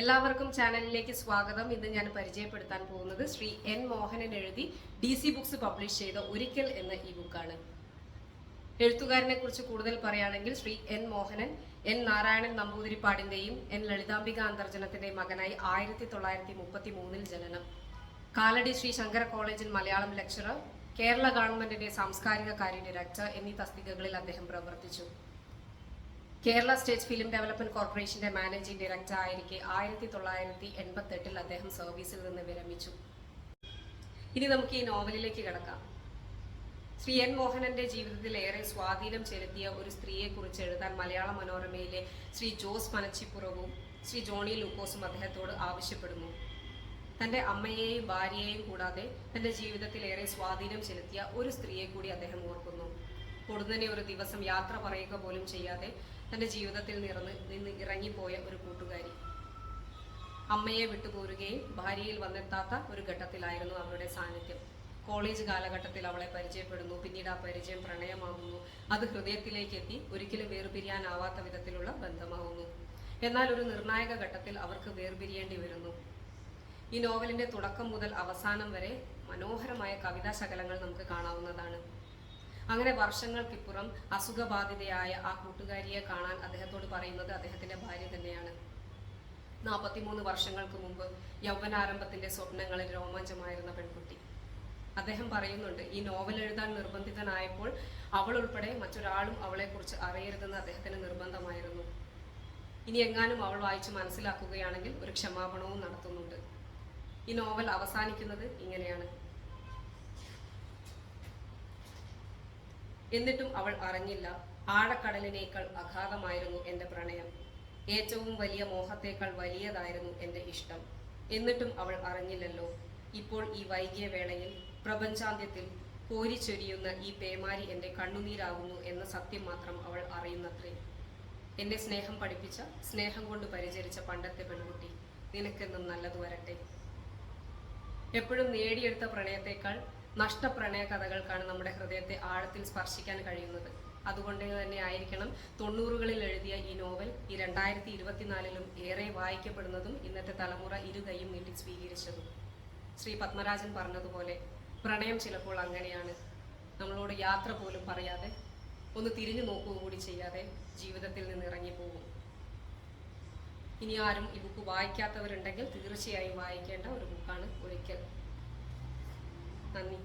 എല്ലാവർക്കും ചാനലിലേക്ക് സ്വാഗതം. ഇന്ന് ഞാൻ പരിചയപ്പെടുത്താൻ പോകുന്നത് ശ്രീ എൻ മോഹനൻ എഴുതി ഡി സി ബുക്സ് പബ്ലിഷ് ചെയ്ത ഒരിക്കൽ എന്ന ഈ ബുക്കാണ് എഴുത്തുകാരനെ കുറിച്ച് കൂടുതൽ പറയുകയാണെങ്കിൽ ശ്രീ എൻ മോഹനൻ എൻ നാരായണൻ നമ്പൂതിരിപ്പാടിന്റെയും എൻ ലളിതാംബിക അന്തർജനത്തിന്റെയും മകനായി ആയിരത്തി തൊള്ളായിരത്തി മുപ്പത്തി മൂന്നിൽ ജനനം. കാലടി ശ്രീ ശങ്കര കോളേജിൽ മലയാളം ലെക്ചറർ കേരള ഗവൺമെന്റിന്റെ സാംസ്കാരിക കാര്യ ഡയറക്ടർ എന്നീ തസ്തികകളിൽ അദ്ദേഹം പ്രവർത്തിച്ചു. കേരള സ്റ്റേറ്റ് ഫിലിം ഡെവലപ്മെന്റ് കോർപ്പറേഷന്റെ മാനേജിംഗ് ഡയറക്ടർ ആയിരിക്കെ ആയിരത്തി തൊള്ളായിരത്തി എൺപത്തി എട്ടിൽ അദ്ദേഹം സർവീസിൽ നിന്ന് വിരമിച്ചു. ഇനി നമുക്ക് ഈ നോവലിലേക്ക് കിടക്കാം. ശ്രീ എൻ മോഹനന്റെ ജീവിതത്തിൽ ഏറെ സ്വാധീനം ചെലുത്തിയ ഒരു സ്ത്രീയെ കുറിച്ച് എഴുതാൻ മലയാള മനോരമയിലെ ശ്രീ ജോസ് മനച്ചിപ്പുറവും ശ്രീ ജോണി ലൂക്കോസും അദ്ദേഹത്തോട് ആവശ്യപ്പെടുന്നു. തന്റെ അമ്മയെയും ഭാര്യയെയും കൂടാതെ തന്റെ ജീവിതത്തിൽ ഏറെ സ്വാധീനം ചെലുത്തിയ ഒരു സ്ത്രീയെ കൂടി അദ്ദേഹം ഓർക്കുന്നു. പൊടുന്നനെ ഒരു ദിവസം യാത്ര പറയുക പോലും ചെയ്യാതെ തന്റെ ജീവിതത്തിൽ നിറന്ന് നിന്ന് ഇറങ്ങിപ്പോയ ഒരു കൂട്ടുകാരി. അമ്മയെ വിട്ടുപോരുകയും ഭാര്യയിൽ വന്നെത്താത്ത ഒരു ഘട്ടത്തിലായിരുന്നു അവരുടെ സാന്നിധ്യം. കോളേജ് കാലഘട്ടത്തിൽ അവളെ പരിചയപ്പെടുന്നു പിന്നീട് ആ പരിചയം പ്രണയമാകുന്നു. അത് ഹൃദയത്തിലേക്ക് എത്തി ഒരിക്കലും വേർപിരിയാനാവാത്ത വിധത്തിലുള്ള ബന്ധമാകുന്നു എന്നാൽ ഒരു നിർണായക ഘട്ടത്തിൽ അവർക്ക് വേർപിരിയേണ്ടി വരുന്നു. ഈ നോവലിന്റെ തുടക്കം മുതൽ അവസാനം വരെ മനോഹരമായ കവിതാ ശകലങ്ങൾ നമുക്ക് കാണാവുന്നതാണ്. അങ്ങനെ വർഷങ്ങൾക്കിപ്പുറം അസുഖബാധിതയായ ആ കൂട്ടുകാരിയെ കാണാൻ അദ്ദേഹത്തോട് പറയുന്നത് അദ്ദേഹത്തിന്റെ ഭാര്യ തന്നെയാണ്. നാൽപ്പത്തിമൂന്ന് വർഷങ്ങൾക്ക് മുമ്പ് യൗവനാരംഭത്തിന്റെ സ്വപ്നങ്ങളിൽ രോമാഞ്ചമായിരുന്ന പെൺകുട്ടി. അദ്ദേഹം പറയുന്നുണ്ട് ഈ നോവൽ എഴുതാൻ നിർബന്ധിതനായപ്പോൾ അവൾ ഉൾപ്പെടെ മറ്റൊരാളും അവളെക്കുറിച്ച് അറിയരുതെന്ന് അദ്ദേഹത്തിന് നിർബന്ധമായിരുന്നു. ഇനി എങ്ങാനും അവൾ വായിച്ച് മനസ്സിലാക്കുകയാണെങ്കിൽ ഒരു ക്ഷമാപണവും നടത്തുന്നുണ്ട്. ഈ നോവൽ അവസാനിക്കുന്നത് ഇങ്ങനെയാണ്. എന്നിട്ടും അവൾ അറിഞ്ഞില്ല. ആഴക്കടലിനേക്കാൾ അഗാധമായിരുന്നു എന്റെ പ്രണയം. ഏറ്റവും വലിയ മോഹത്തേക്കാൾ വലിയതായിരുന്നു എന്റെ ഇഷ്ടം. എന്നിട്ടും അവൾ അറിഞ്ഞില്ലല്ലോ. ഇപ്പോൾ ഈ വൈകിയ വേളയിൽ പ്രപഞ്ചാന്ത്യത്തിൽ കോരിച്ചൊരിയുന്ന ഈ പേമാരി എന്റെ കണ്ണുനീരാകുന്നു എന്ന സത്യം മാത്രം അവൾ അറിയുന്നത്രേ. എന്നെ സ്നേഹം പഠിപ്പിച്ച സ്നേഹം കൊണ്ട് പരിചരിച്ച പണ്ടത്തെ പെൺകുട്ടി നിനക്കെന്നും നല്ലത് വരട്ടെ. എപ്പോഴും നേടിയെടുത്ത പ്രണയത്തെക്കാൾ നഷ്ടപ്രണയ കഥകൾക്കാണ് നമ്മുടെ ഹൃദയത്തെ ആഴത്തിൽ സ്പർശിക്കാൻ കഴിയുന്നത്. അതുകൊണ്ട് തന്നെ ആയിരിക്കണം തൊണ്ണൂറുകളിൽ എഴുതിയ ഈ നോവൽ ഈ രണ്ടായിരത്തി ഇരുപത്തിനാലിലും ഏറെ വായിക്കപ്പെടുന്നതും ഇന്നത്തെ തലമുറ ഇരു കൈയും നീട്ടി സ്വീകരിച്ചതും. ശ്രീ പത്മരാജൻ പറഞ്ഞതുപോലെ പ്രണയം ചിലപ്പോൾ അങ്ങനെയാണ്. നമ്മളോട് യാത്ര പോലും പറയാതെ ഒന്ന് തിരിഞ്ഞു നോക്കുക കൂടി ചെയ്യാതെ ജീവിതത്തിൽ നിന്ന് ഇറങ്ങിപ്പോകും ഇനി ആരും ഈ ബുക്ക് വായിക്കാത്തവരുണ്ടെങ്കിൽ തീർച്ചയായും വായിക്കേണ്ട ഒരു ബുക്കാണ് ഒരിക്കൽ. 那你